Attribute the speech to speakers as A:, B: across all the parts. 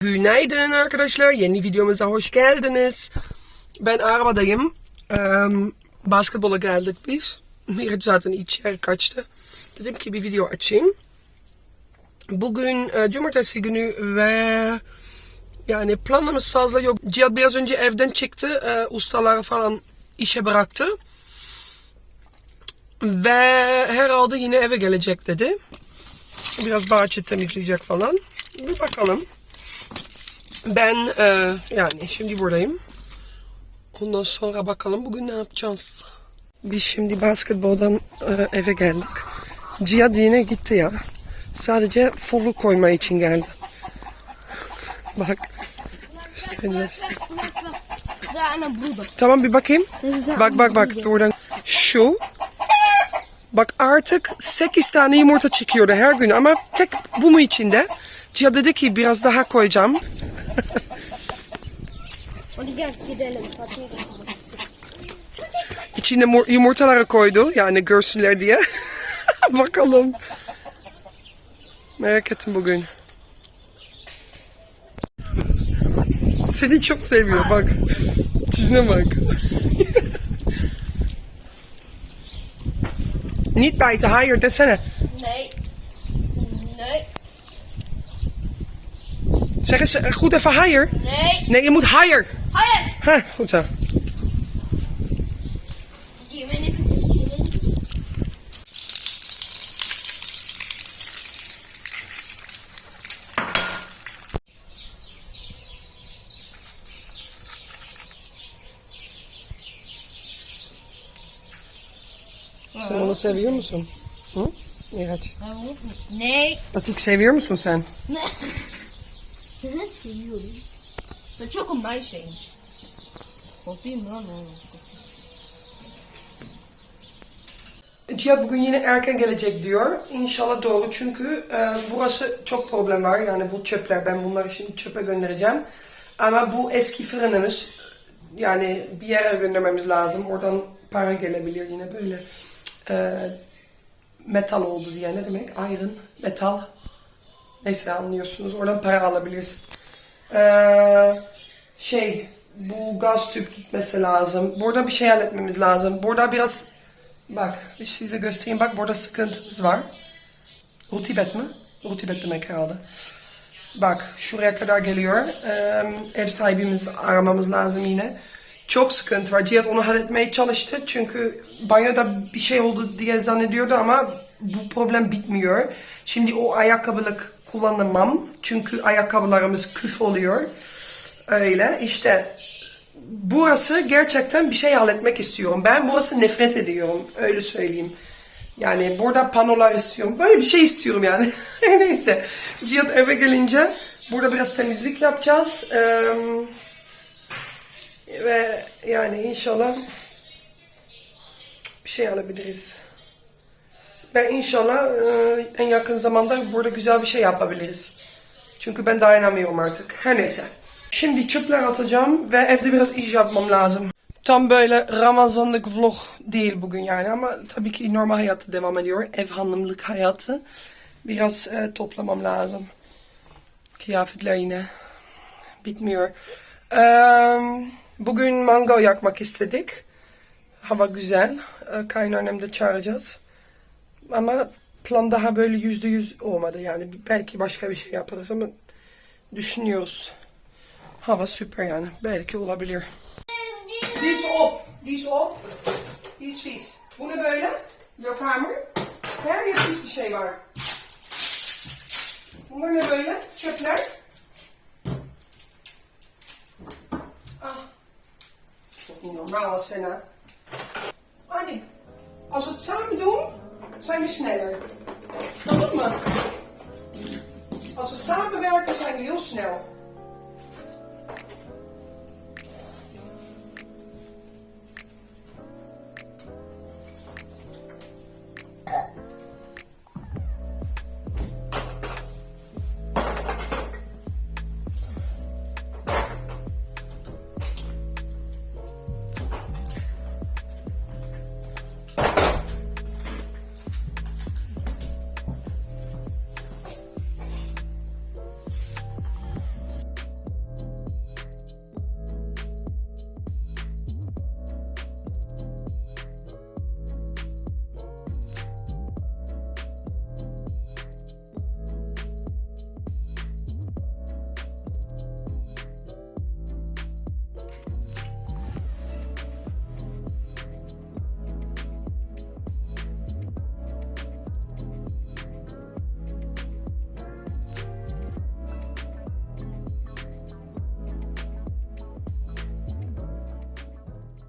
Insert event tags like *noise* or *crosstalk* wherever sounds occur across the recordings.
A: Günaydın arkadaşlar. Yeni videomuza hoş geldiniz. Ben arabadayım. Eee basketbola geldik biz. Miraç zaten içeri kaçtı. Dedim ki bir video açayım. Bugün e, cumartesi günü ve yani planımız fazla yok. Cihat biraz önce evden çıktı. E, ustaları falan işe bıraktı. Ve herhalde yine eve gelecek dedi. Biraz bahçe temizleyecek falan. Bir bakalım. Ben e, yani şimdi buradayım. Ondan sonra bakalım bugün ne yapacağız. Biz şimdi basketboldan e, eve geldik. Cihat yine gitti ya. Sadece fullu koyma için geldi. Bak. Göstereceğiz. Tamam bir bakayım. Bak bak bak oradan. Şu. Bak artık 8 tane yumurta çıkıyordu her gün ama tek bu mu içinde? Cihat dedi ki biraz daha koyacağım.
B: Hadi gel gidelim.
A: İçine mur- yumurtaları koydu yani görsünler diye. *laughs* Bakalım. Merak ettim bugün. Seni çok seviyor bak. Yüzüne bak. *laughs* Niet bijten, hayır desene.
B: Nee.
A: Zeg eens eh, goed even higher.
B: Nee.
A: Nee, je moet higher.
B: Hayır.
A: Ha, goed zo. Sen onu seviyor musun? Hı? Miraç.
B: Nee.
A: Patik seviyor musun sen?
B: Seviyorum. Çok een meisje. Kopayım lan oğlum.
A: Cihat bugün yine erken gelecek diyor. İnşallah doğru çünkü e, burası çok problem var. Yani bu çöpler ben bunları şimdi çöpe göndereceğim. Ama bu eski fırınımız yani bir yere göndermemiz lazım. Oradan para gelebilir yine böyle e, metal oldu diye ne demek? Iron, metal. Neyse anlıyorsunuz. Oradan para alabiliriz. E, şey bu gaz tüp gitmesi lazım. Burada bir şey halletmemiz lazım. Burada biraz Bak, bir size göstereyim. Bak burada sıkıntımız var. Rutibet mi? Rutibet demek herhalde. Bak şuraya kadar geliyor. Ee, ev sahibimiz aramamız lazım yine. Çok sıkıntı var. Cihat onu halletmeye çalıştı. Çünkü banyoda bir şey oldu diye zannediyordu ama bu problem bitmiyor. Şimdi o ayakkabılık kullanamam. Çünkü ayakkabılarımız küf oluyor. Öyle. İşte burası gerçekten bir şey halletmek istiyorum. Ben burası nefret ediyorum. Öyle söyleyeyim. Yani burada panolar istiyorum. Böyle bir şey istiyorum yani. *laughs* Neyse. Cihat eve gelince burada biraz temizlik yapacağız. Ee, ve yani inşallah bir şey alabiliriz. Ben inşallah e, en yakın zamanda burada güzel bir şey yapabiliriz. Çünkü ben dayanamıyorum artık. Her neyse. Şimdi çöpler atacağım ve evde biraz iş yapmam lazım. Tam böyle Ramazanlık vlog değil bugün yani ama tabii ki normal hayatı devam ediyor. Ev hanımlık hayatı. Biraz e, toplamam lazım. Kıyafetler yine bitmiyor. Eee, bugün mango yakmak istedik. Hava güzel. E, Kaynannem de çağıracağız. Ama plan daha böyle yüzde yüz olmadı yani. Belki başka bir şey yaparız ama düşünüyoruz. Hava süper yani. Belki olabilir. Diz off. Diz off. Diz fies. Bu ne böyle? Hamur. Her yer bir şey var. Bunlar ne böyle? Çöpler. Ah. Normaal als Senna. Annie, als we het samen doen, zijn we sneller. Klopt me? Als we samenwerken, zijn we heel snel.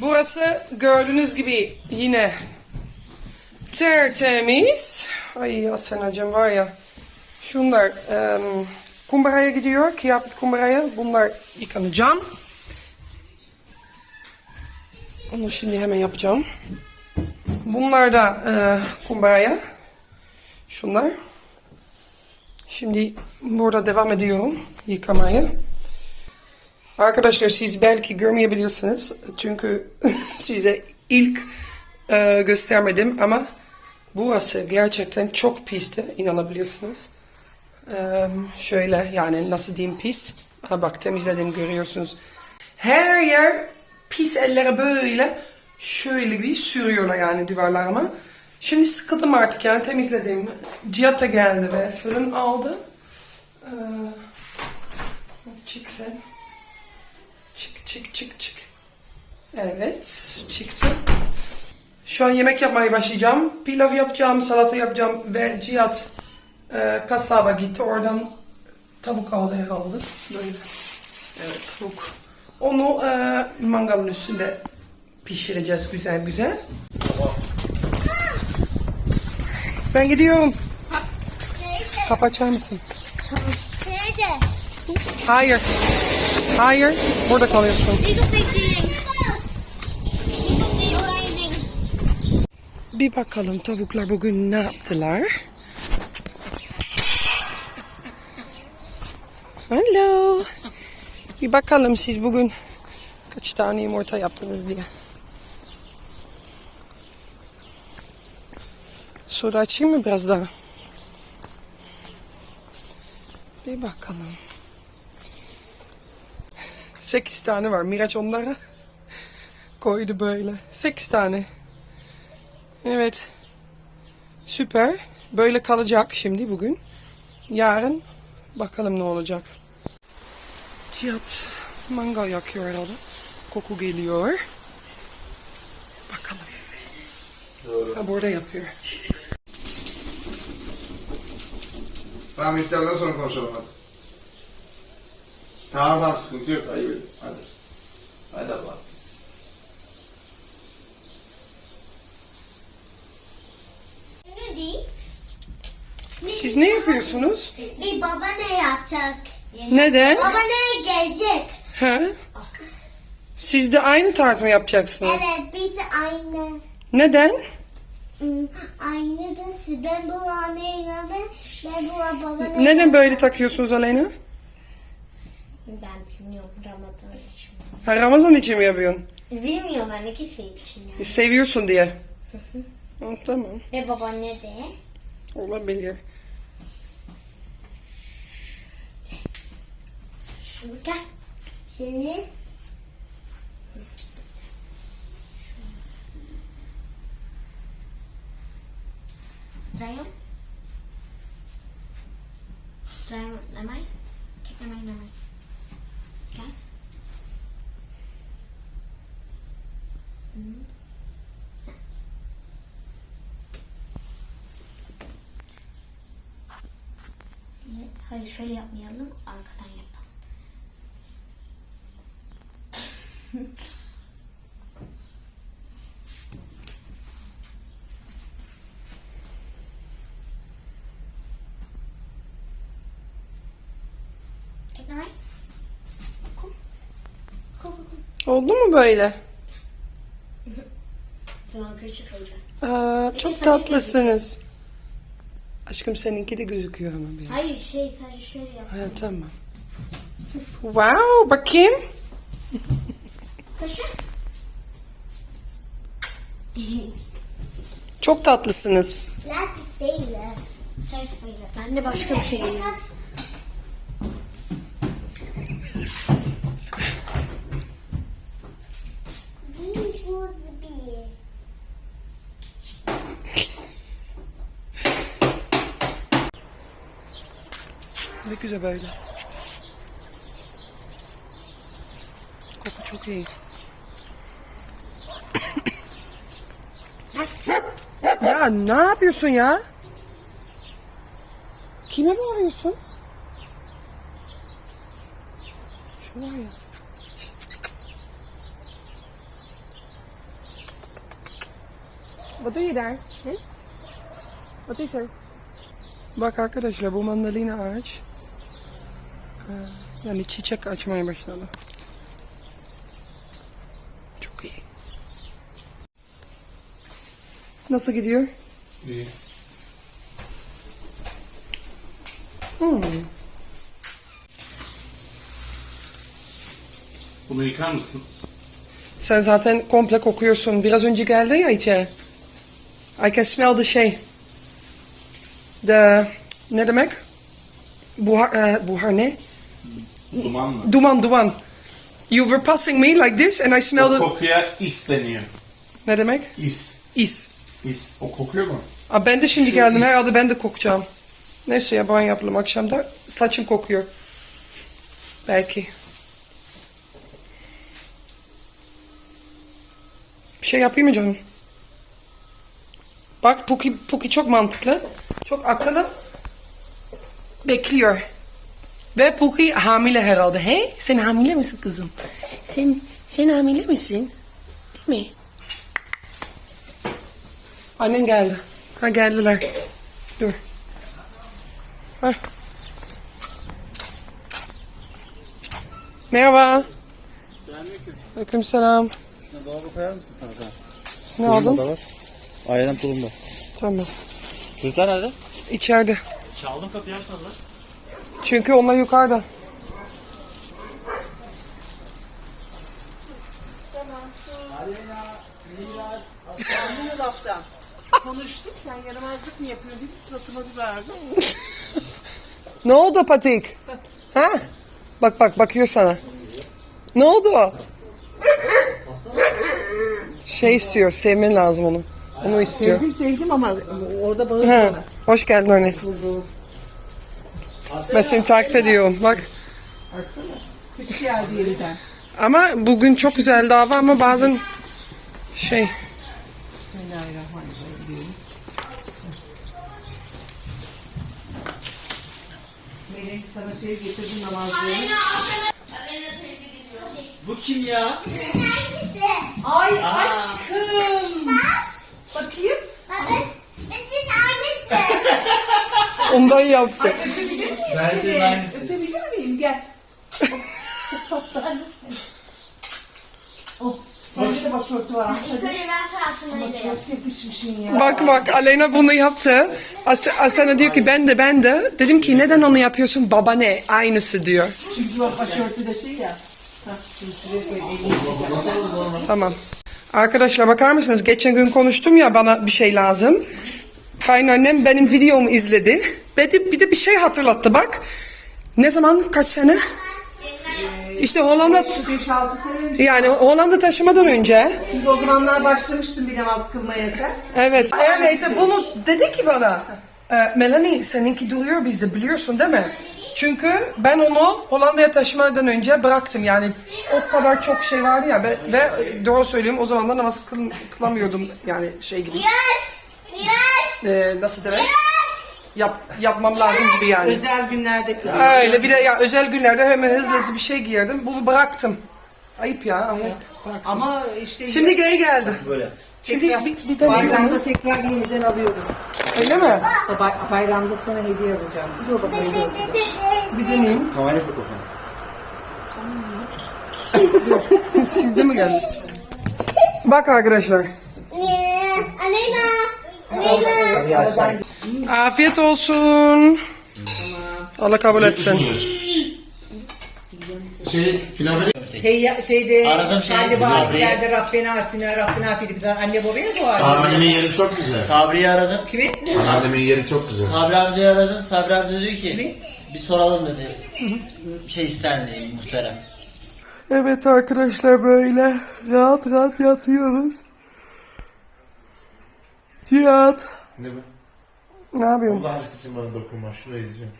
A: Burası gördüğünüz gibi yine tertemiz. Ay Asenacığım var ya. Şunlar em, kumbaraya gidiyor. Kıyafet kumbaraya. Bunlar yıkanacağım. Onu şimdi hemen yapacağım. Bunlar da e, kumbaraya. Şunlar. Şimdi burada devam ediyorum yıkamaya. Arkadaşlar siz belki görmeyebilirsiniz. Çünkü *laughs* size ilk e, göstermedim ama burası gerçekten çok pisti. inanabilirsiniz. E, şöyle yani nasıl diyeyim pis. Ha bak temizledim görüyorsunuz. Her yer pis ellere böyle şöyle bir sürüyorlar yani duvarlarıma. Şimdi sıkıldım artık yani temizledim. Cihat geldi ve fırın aldı. Ee, çık sen. Çık çık çık çık. Evet çıktı. Şu an yemek yapmaya başlayacağım. Pilav yapacağım, salata yapacağım ve Cihat e, kasaba gitti. Oradan tavuk aldı herhalde. Böyle. Evet tavuk. Onu e, mangalın üstünde pişireceğiz güzel güzel. Ben gidiyorum. Kapı açar mısın?
C: Nerede?
A: Hayır. Hayır. Burada kalıyorsun.
C: Değil.
A: Bir bakalım tavuklar bugün ne yaptılar? Hello. Bir bakalım siz bugün kaç tane yumurta yaptınız diye. Soda açayım mı biraz daha? Bir bakalım. Sekiz tane var. Miraç onlara *laughs* koydu böyle. Sekiz tane. Evet. Süper. Böyle kalacak şimdi bugün. Yarın bakalım ne olacak. Cihat mangal yakıyor herhalde. Koku geliyor. Bakalım. Ha burada yapıyor.
D: Tamam iftardan sonra konuşalım hadi. Tamam tamam sıkıntı yok. Hayır hadi. Hadi
C: değil?
A: Siz ne yapıyorsunuz?
C: Bir baba ne yapacak?
A: Neden?
C: Baba ne gelecek?
A: Ha? Siz de aynı tarz mı yapacaksınız?
C: Evet biz aynı.
A: Neden?
C: Aynı da siz. Ben bu anneye ben, ben bu baba ne?
A: Neden böyle takıyorsunuz Aleyna?
C: Ben bilmiyorum Ramazan için.
A: Ha, Ramazan için mi yapıyorsun?
C: Bilmiyorum ben ikisi için yani.
A: Seviyorsun diye. Ha, tamam.
C: Ve babaanne de.
A: Olabilir.
C: Gel. Şimdi. Zayan, namay. Kik namay, namay. Hmm. Evet, Hayır şöyle yapmayalım. Arkadan
A: Oldu mu böyle?
C: Falan karışık olacak.
A: Aa, çok
C: saçı
A: tatlısınız. Aşkım seninki de gözüküyor ama biraz.
C: Hayır şey sadece şöyle yap.
A: Ha, tamam. Wow, bakayım.
C: Kaşı.
A: Çok tatlısınız.
C: Latif değil. Ses böyle. Ben de başka bir şey geliyor.
A: Ne güzel böyle. Koku çok iyi. ya ne yapıyorsun ya? Kime bağırıyorsun? Şu var ya.
B: Wat doe je daar? Hè? Wat is er?
A: Bak arkadaşlar bu mandalina ağaç. Yani çiçek açmaya başladı. Çok iyi. Nasıl gidiyor?
D: İyi.
A: Hmm.
E: Bunu yıkar mısın?
A: Sen zaten komple kokuyorsun. Biraz önce geldin ya içeri. I can smell the şey. The ne demek? Buhar, e, buhar ne?
E: Duman mı?
A: Duman duman. You were passing me like this and I
E: O
A: smelled it.
E: kokuya is deniyor.
A: Ne demek?
E: Is.
A: Is.
E: Is. O kokuyor mu?
A: Aa, ben de şimdi geldim. Herhalde ben de kokacağım. Neyse ya banyo yapalım akşamda. Saçım kokuyor. Belki. Bir şey yapayım mı canım? Bak Puki, Puki çok mantıklı. Çok akıllı. Bekliyor. Ve Puki hamile herhalde. He? Sen hamile misin kızım? Sen, sen hamile misin? Değil mi? Annen geldi. Ha geldiler. Dur. Ha. Merhaba. Aleyküm selam.
F: Dolaba koyar mısın sana sen?
A: Ne aldın?
F: var. Ayran tulumba.
A: Tamam.
F: Çocuklar nerede?
A: İçeride.
F: Çaldım kapıyı açmadılar.
A: Çünkü onlar yukarıda.
G: Laftan. Konuştuk sen yaramazlık mı yapıyorsun dedi suratıma bir verdi.
A: Ne oldu Patik? Ha? Bak bak bakıyor sana. Ne oldu? Şey istiyor. Sevmen lazım onu. Onu istiyor.
G: Sevdim sevdim ama orada bağır.
A: Ha. Hoş geldin anne. Ben seni takip ediyorum. Bak.
G: Kış geldi yeniden.
A: Ama bugün çok güzel hava ama bazen şey
G: Bismillahirrahmanirrahim. Melek sana şey getirdim namazlarını.
F: Bu kim ya?
G: Ay aşkım. Bakayım.
A: ondan yaptı.
F: Senin aynısı.
G: Öpebilir miyim? Gel. oh, sende de başörtü varmış. Hadi. Çok yakışmışsın ya.
A: Bak bak Aleyna bunu yaptı. As Asena diyor ki ben de ben de. Dedim ki neden onu yapıyorsun? Baba ne? Aynısı diyor.
G: Çünkü o başörtü de şey ya. Hah, şimdi şuraya koy. Elini yıkayacağım.
A: Tamam. Arkadaşlar bakar mısınız? Geçen gün konuştum ya bana bir şey lazım. Kaynannem benim videomu izledi. Ve de, bir de bir şey hatırlattı bak. Ne zaman? Kaç sene? İşte Hollanda
G: 5-6 sene
A: yani Hollanda taşımadan önce
G: Çünkü o zamanlar başlamıştım bir namaz kılmaya sen.
A: Evet. Her neyse bunu dedi ki bana. "E, Melanie seninki duruyor bizde biliyorsun değil mi? Çünkü ben onu Hollanda'ya taşımadan önce bıraktım yani o kadar çok şey vardı ya ve, ve doğru söyleyeyim o zaman da namaz kıl, kılamıyordum yani şey gibi. E, nasıl demek? Yap, yapmam lazım gibi yani.
G: Özel günlerde kılıyor.
A: Öyle bir de ya özel günlerde hemen hızlı hızlı bir şey giyerdim. Bunu bıraktım. Ayıp ya. Ayıp. Bıraktım.
G: Ama işte
A: Şimdi geri geldi.
F: Böyle.
A: Şimdi bir, bir deneyim
G: bayramda tekrar yeniden alıyoruz.
A: Öyle mi?
G: Bay- bayramda sana hediye alacağım. Dur bakalım.
A: Bir deneyeyim.
F: Kamerayı fotoğrafı. *laughs*
A: Siz de mi geldiniz? Bak arkadaşlar. Afiyet olsun. Allah kabul etsin.
D: Şey pilavı
G: Hey, şeyde
F: Aradım şey,
G: Halde
F: Sabriye.
G: Bahatiyer'de Rabbena Atina Rabbena Filip'ten anne babaya dua ediyor.
D: Annemin yeri çok güzel.
F: Sabri'yi aradım.
G: Kimi?
D: Annemin yeri çok güzel.
F: Sabri amcayı aradım. Sabri amca diyor ki bir soralım dedi. Bir şey ister mi muhterem?
A: Evet arkadaşlar böyle rahat rahat yatıyoruz. Cihat.
D: Ne bu?
A: Ne yapıyorsun?
D: Allah aşkı için bana dokunma. Şunu izliyorum.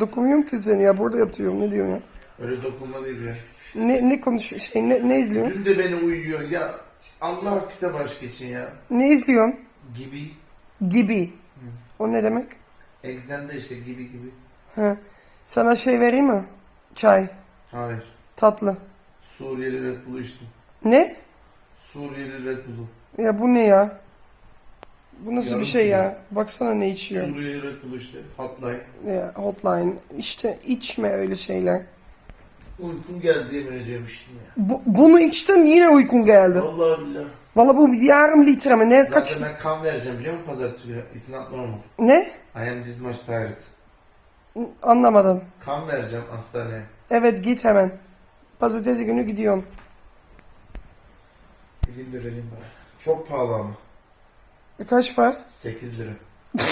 A: Dokunmuyorum ki seni ya burada yatıyorum ne diyorsun ya?
D: Öyle dokunma değil ya.
A: Ne, ne konuşuyor şey ne, ne izliyorsun?
D: Dün de beni uyuyor. Ya Allah kitap aşk için ya.
A: Ne izliyorsun?
D: Gibi.
A: Gibi. O ne demek?
D: Egzende işte gibi gibi.
A: Ha. Sana şey vereyim mi? Çay.
D: Hayır.
A: Tatlı.
D: Suriyeli Red Bull'u içtim.
A: Ne?
D: Suriyeli Red Bull'u.
A: Ya bu ne ya? Bu nasıl
D: Yarım
A: bir şey
D: kilo.
A: ya? Baksana ne içiyor.
E: Suriye Bull işte. Hotline.
A: Ya, hotline. İşte içme öyle şeyler.
E: Uykum geldi yemin ediyorum içtim ya.
A: Bu, bunu içtim yine uykun geldi.
E: Vallahi billahi.
A: Valla bu yarım litre mi? Ne kaç?
D: Zaten ben kan vereceğim biliyor musun pazartesi günü? It's not normal.
A: Ne?
D: I am this much tired.
A: Anlamadım.
D: Kan vereceğim hastaneye.
A: Evet git hemen. Pazartesi günü gidiyorum.
D: De vereyim bari. Çok pahalı ama.
A: E, kaç para?
D: 8 lira. *laughs*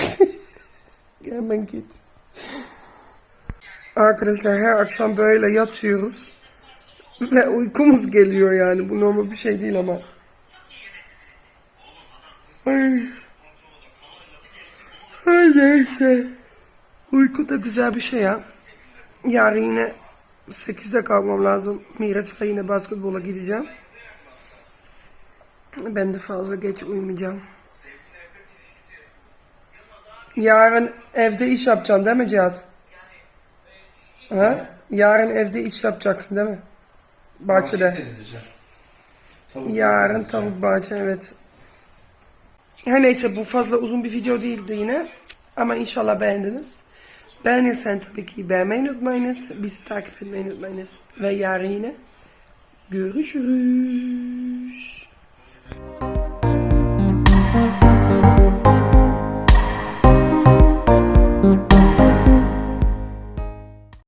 A: Hemen git. Arkadaşlar her akşam böyle yatıyoruz. Ve uykumuz geliyor yani. Bu normal bir şey değil ama. Ay. Ay neyse. Uyku da güzel bir şey ya. Yarın yine 8'de kalkmam lazım. Miraç'la yine basketbola gideceğim. Ben de fazla geç uyumayacağım. Yarın evde iş yapacaksın değil mi Cihat? Ha? Yarın evde iş yapacaksın değil mi? Bahçede.
D: Tavuk
A: Yarın tavuk bahçe evet. Her neyse bu fazla uzun bir video değildi yine. Ama inşallah beğendiniz. Beğenirsen tabii ki beğenmeyi unutmayınız. Bizi takip etmeyi unutmayınız. Ve yarın yine görüşürüz.